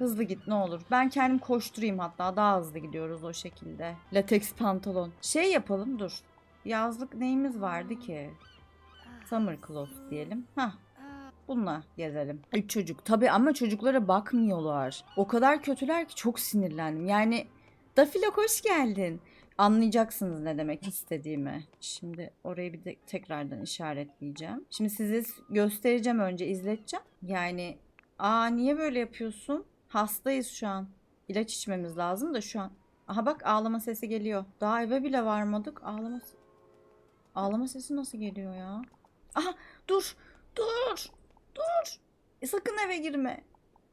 Hızlı git ne olur. Ben kendim koşturayım hatta daha hızlı gidiyoruz o şekilde. Lateks pantolon. Şey yapalım dur. Yazlık neyimiz vardı ki? Summer clothes diyelim. Hah Bununla gezelim. Üç çocuk. Tabii ama çocuklara bakmıyorlar. O kadar kötüler ki çok sinirlendim. Yani Dafilo hoş geldin. Anlayacaksınız ne demek istediğimi. Şimdi orayı bir de tekrardan işaretleyeceğim. Şimdi size göstereceğim önce izleteceğim. Yani aa niye böyle yapıyorsun? Hastayız şu an. İlaç içmemiz lazım da şu an. Aha bak ağlama sesi geliyor. Daha eve bile varmadık. Ağlama Ağlama sesi nasıl geliyor ya? Aha dur. Dur. Dur. E, sakın eve girme.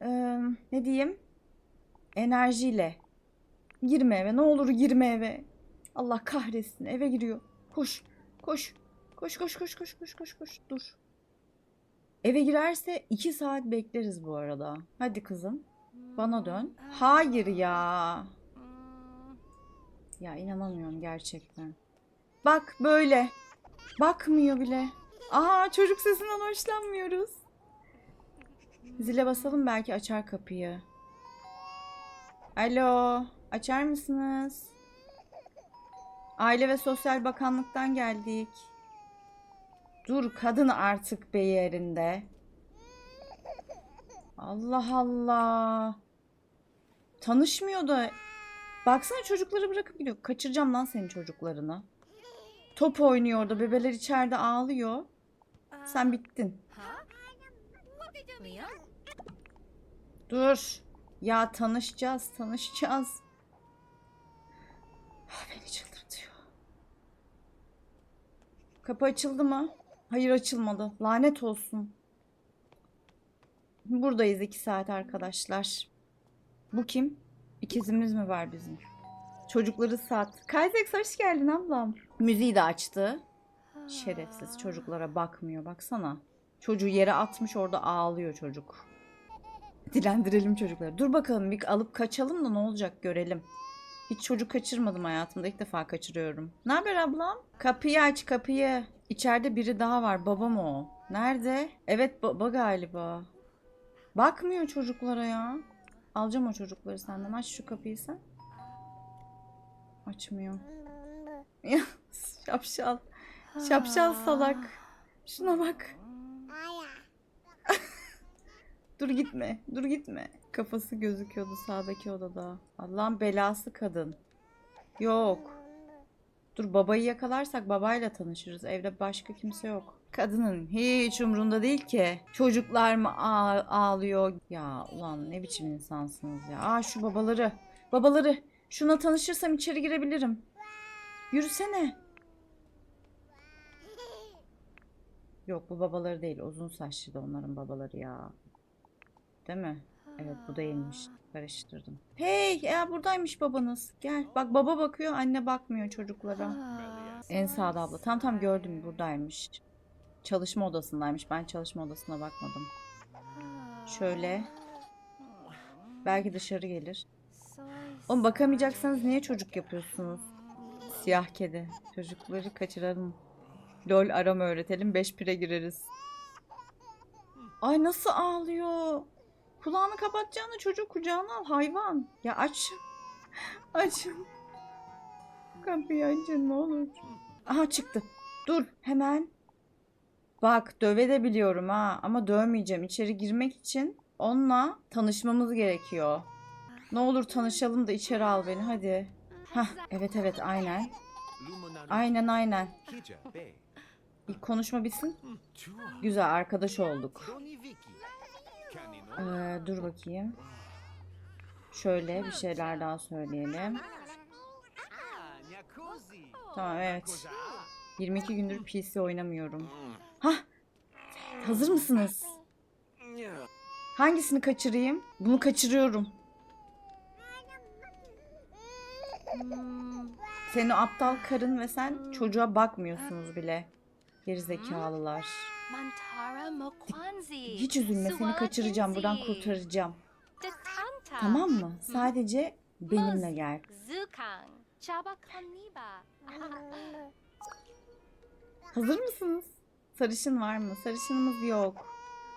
Ee, ne diyeyim? Enerjiyle. Girme eve. Ne olur girme eve. Allah kahretsin. Eve giriyor. Koş. Koş. Koş koş koş koş koş koş koş. Dur. Eve girerse iki saat bekleriz bu arada. Hadi kızım. Bana dön. Hayır ya. Ya inanamıyorum gerçekten. Bak böyle. Bakmıyor bile. Aa çocuk sesinden hoşlanmıyoruz. Zile basalım belki açar kapıyı. Alo, açar mısınız? Aile ve Sosyal Bakanlıktan geldik. Dur kadın artık be yerinde. Allah Allah. Tanışmıyor da. Baksana çocukları bırakıp gidiyor. Kaçıracağım lan senin çocuklarını. Top oynuyor orada. Bebeler içeride ağlıyor. Sen bittin. Dur. Ya tanışacağız, tanışacağız. Ah, Beni çıldırtıyor. Kapı açıldı mı? Hayır açılmadı. Lanet olsun. Buradayız iki saat arkadaşlar. Bu kim? İkizimiz mi var bizim? Çocukları sat. Kaysex hoş geldin ablam. Müziği de açtı. Şerefsiz çocuklara bakmıyor baksana. Çocuğu yere atmış orada ağlıyor çocuk. Dilendirelim çocukları. Dur bakalım bir alıp kaçalım da ne olacak görelim. Hiç çocuk kaçırmadım hayatımda ilk defa kaçırıyorum. Ne haber ablam? Kapıyı aç kapıyı. İçeride biri daha var babam o. Nerede? Evet baba galiba. Bakmıyor çocuklara ya. Alacağım o çocukları senden. Aç şu kapıyı sen. Açmıyor. Şapşal. Şapşal salak. Şuna bak. Dur gitme. Dur gitme. Kafası gözüküyordu sağdaki odada. Allah'ın belası kadın. Yok. Dur babayı yakalarsak babayla tanışırız. Evde başka kimse yok. Kadının hiç umrunda değil ki. Çocuklar mı ağ- ağlıyor? Ya ulan ne biçim insansınız ya. Aa şu babaları. Babaları. Şuna tanışırsam içeri girebilirim. Yürüsene. Yok bu babaları değil. Uzun saçlı da onların babaları ya. Değil mi? Evet bu değilmiş. Karıştırdım. Hey ya buradaymış babanız. Gel. Bak baba bakıyor anne bakmıyor çocuklara. En sağda abla. Tam tam gördüm buradaymış. Çalışma odasındaymış. Ben çalışma odasına bakmadım. Şöyle. Belki dışarı gelir. Oğlum bakamayacaksanız niye çocuk yapıyorsunuz? Siyah kedi. Çocukları kaçıralım. Lol arama öğretelim. Beş pire gireriz. Ay nasıl ağlıyor. Kulağını kapatacağını çocuğu kucağına al hayvan. Ya aç. Açın. Kapıyı açın ne olur. Aha çıktı. Dur hemen. Bak döve de biliyorum ha ama dövmeyeceğim. İçeri girmek için onunla tanışmamız gerekiyor. Ne olur tanışalım da içeri al beni hadi. Hah evet evet aynen. Aynen aynen. Bir konuşma bitsin. Güzel arkadaş olduk. Ee, dur bakayım. Şöyle bir şeyler daha söyleyelim. Tamam evet. 22 gündür PC oynamıyorum. Hah. Hazır mısınız? Hangisini kaçırayım? Bunu kaçırıyorum. Senin aptal karın ve sen çocuğa bakmıyorsunuz bile. Gerizekalılar. Mokwanzi. Hiç üzülme seni kaçıracağım buradan kurtaracağım. Tamam mı? Sadece benimle gel. Hazır mısınız? Sarışın var mı? Sarışınımız yok.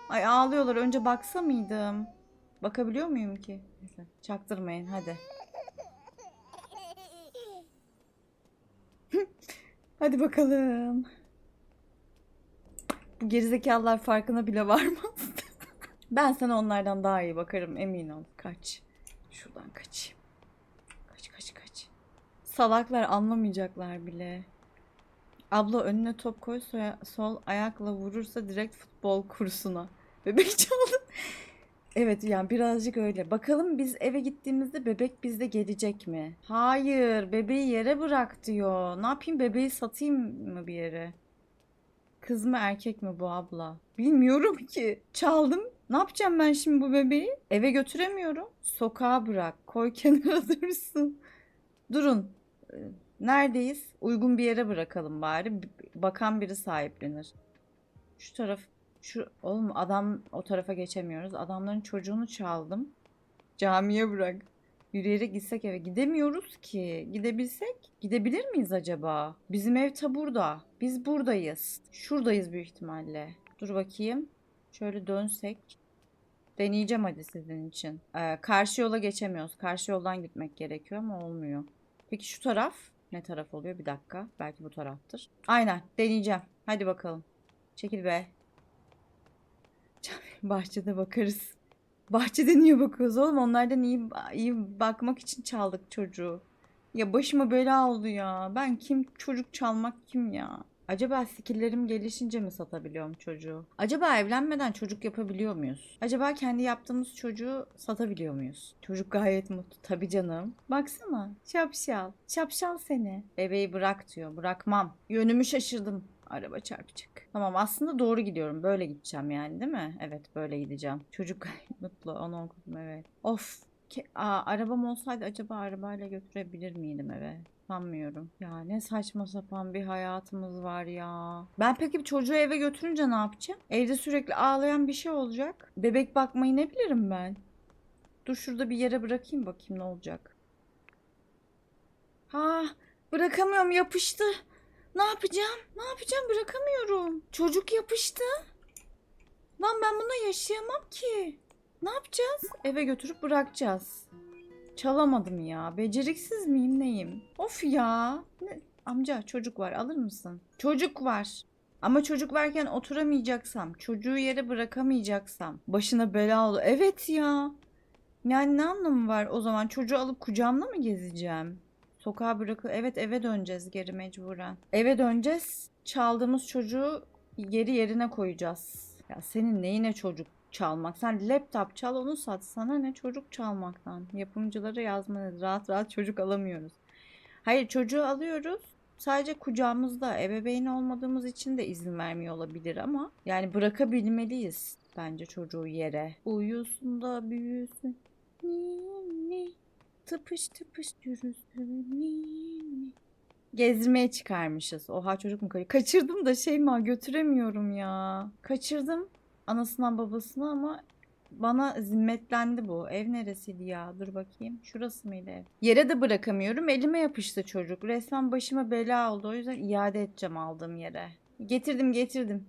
Ay ağlıyorlar. Önce baksa mıydım? Bakabiliyor muyum ki? Neyse, çaktırmayın hadi. hadi bakalım. Bu gerizekalılar farkına bile varmaz. ben sana onlardan daha iyi bakarım emin ol. Kaç. Şuradan kaçayım. Kaç kaç kaç. Salaklar anlamayacaklar bile. Abla önüne top koy soya- sol ayakla vurursa direkt futbol kursuna. Bebek çaldı. Evet yani birazcık öyle. Bakalım biz eve gittiğimizde bebek bizde gelecek mi? Hayır, bebeği yere bırak diyor. Ne yapayım bebeği satayım mı bir yere? Kız mı erkek mi bu abla? Bilmiyorum ki. Çaldım. Ne yapacağım ben şimdi bu bebeği? Eve götüremiyorum. Sokağa bırak. Koy kenara dursun. Durun. Ee, Neredeyiz? Uygun bir yere bırakalım bari. Bakan biri sahiplenir. Şu taraf şu oğlum adam o tarafa geçemiyoruz. Adamların çocuğunu çaldım. Camiye bırak. Yürüyerek gitsek eve gidemiyoruz ki. Gidebilsek gidebilir miyiz acaba? Bizim ev ta burada. Biz buradayız. Şuradayız büyük ihtimalle. Dur bakayım. Şöyle dönsek. Deneyeceğim hadi sizin için. Ee, karşı yola geçemiyoruz. Karşı yoldan gitmek gerekiyor ama olmuyor. Peki şu taraf ne taraf oluyor? Bir dakika. Belki bu taraftır. Aynen. Deneyeceğim. Hadi bakalım. Çekil be. Bahçede bakarız. Bahçede niye bakıyoruz oğlum? Onlardan iyi, iyi bakmak için çaldık çocuğu. Ya başıma bela oldu ya. Ben kim? Çocuk çalmak kim ya? Acaba skilllerim gelişince mi satabiliyorum çocuğu? Acaba evlenmeden çocuk yapabiliyor muyuz? Acaba kendi yaptığımız çocuğu satabiliyor muyuz? Çocuk gayet mutlu. Tabii canım. Baksana. Şapşal. Şapşal seni. Bebeği bırak diyor. Bırakmam. Yönümü şaşırdım. Araba çarpacak. Tamam aslında doğru gidiyorum. Böyle gideceğim yani değil mi? Evet böyle gideceğim. Çocuk mutlu. Onu okudum evet. Of. Ke- Aa, arabam olsaydı acaba arabayla götürebilir miydim eve? Sanmıyorum. Ya ne saçma sapan bir hayatımız var ya. Ben peki bir çocuğu eve götürünce ne yapacağım? Evde sürekli ağlayan bir şey olacak. Bebek bakmayı ne bilirim ben? Dur şurada bir yere bırakayım bakayım ne olacak. Ha, bırakamıyorum yapıştı. Ne yapacağım? Ne yapacağım? Bırakamıyorum. Çocuk yapıştı. Lan ben buna yaşayamam ki. Ne yapacağız? Eve götürüp bırakacağız. Çalamadım ya. Beceriksiz miyim neyim? Of ya. Ne? Amca çocuk var alır mısın? Çocuk var. Ama çocuk varken oturamayacaksam, çocuğu yere bırakamayacaksam, başına bela olur. Evet ya. Yani ne anlamı var o zaman? Çocuğu alıp kucağımda mı gezeceğim? Sokağa bırakı evet eve döneceğiz geri mecburen. Eve döneceğiz. Çaldığımız çocuğu geri yerine koyacağız. Ya senin neyine çocuk çalmak? Sen laptop çal onu sat. Sana ne çocuk çalmaktan? Yapımcılara yazmanız rahat rahat çocuk alamıyoruz. Hayır çocuğu alıyoruz. Sadece kucağımızda ebeveyn olmadığımız için de izin vermiyor olabilir ama yani bırakabilmeliyiz bence çocuğu yere. Uyusun da büyüsün. Tıpış tıpış yürüsün. Gezmeye çıkarmışız. Oha çocuk mu kayı? Kaçırdım da şey mi götüremiyorum ya. Kaçırdım anasından babasına ama bana zimmetlendi bu. Ev neresiydi ya? Dur bakayım. Şurası mıydı ev? Yere de bırakamıyorum. Elime yapıştı çocuk. Resmen başıma bela oldu. O yüzden iade edeceğim aldığım yere. Getirdim getirdim.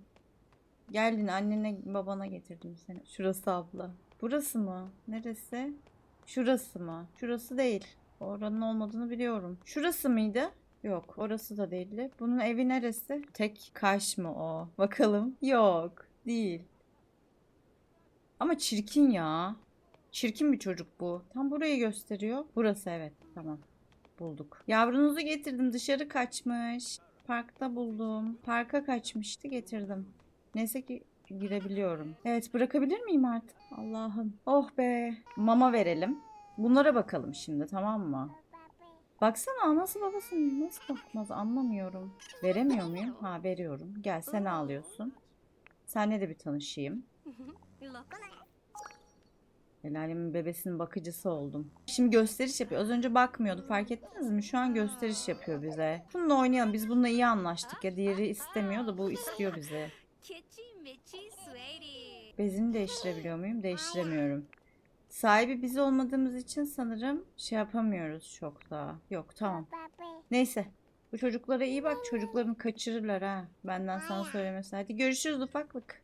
Geldin annene babana getirdim seni. Şurası abla. Burası mı? Neresi? Şurası mı? Şurası değil. Oranın olmadığını biliyorum. Şurası mıydı? Yok orası da değildi. Bunun evi neresi? Tek kaş mı o? Bakalım. Yok değil. Ama çirkin ya. Çirkin bir çocuk bu. Tam burayı gösteriyor. Burası evet. Tamam. Bulduk. Yavrunuzu getirdim. Dışarı kaçmış. Parkta buldum. Parka kaçmıştı getirdim. Neyse ki girebiliyorum. Evet bırakabilir miyim artık? Allah'ım. Oh be. Mama verelim. Bunlara bakalım şimdi tamam mı? Baksana anası babası nasıl bakmaz anlamıyorum. Veremiyor muyum? Ha veriyorum. Gel sen ağlıyorsun. Senle de bir tanışayım. Look. El alemin bebesinin bakıcısı oldum. Şimdi gösteriş yapıyor. Az önce bakmıyordu fark ettiniz mi? Şu an gösteriş yapıyor bize. Bununla oynayalım. Biz bununla iyi anlaştık ya. Diğeri istemiyor da bu istiyor bizi. Bezini değiştirebiliyor muyum? Değiştiremiyorum. Sahibi biz olmadığımız için sanırım şey yapamıyoruz çok daha. Yok tamam. Neyse. Bu çocuklara iyi bak. Çocuklarını kaçırırlar ha. Benden sana söylemesi. Hadi görüşürüz ufaklık.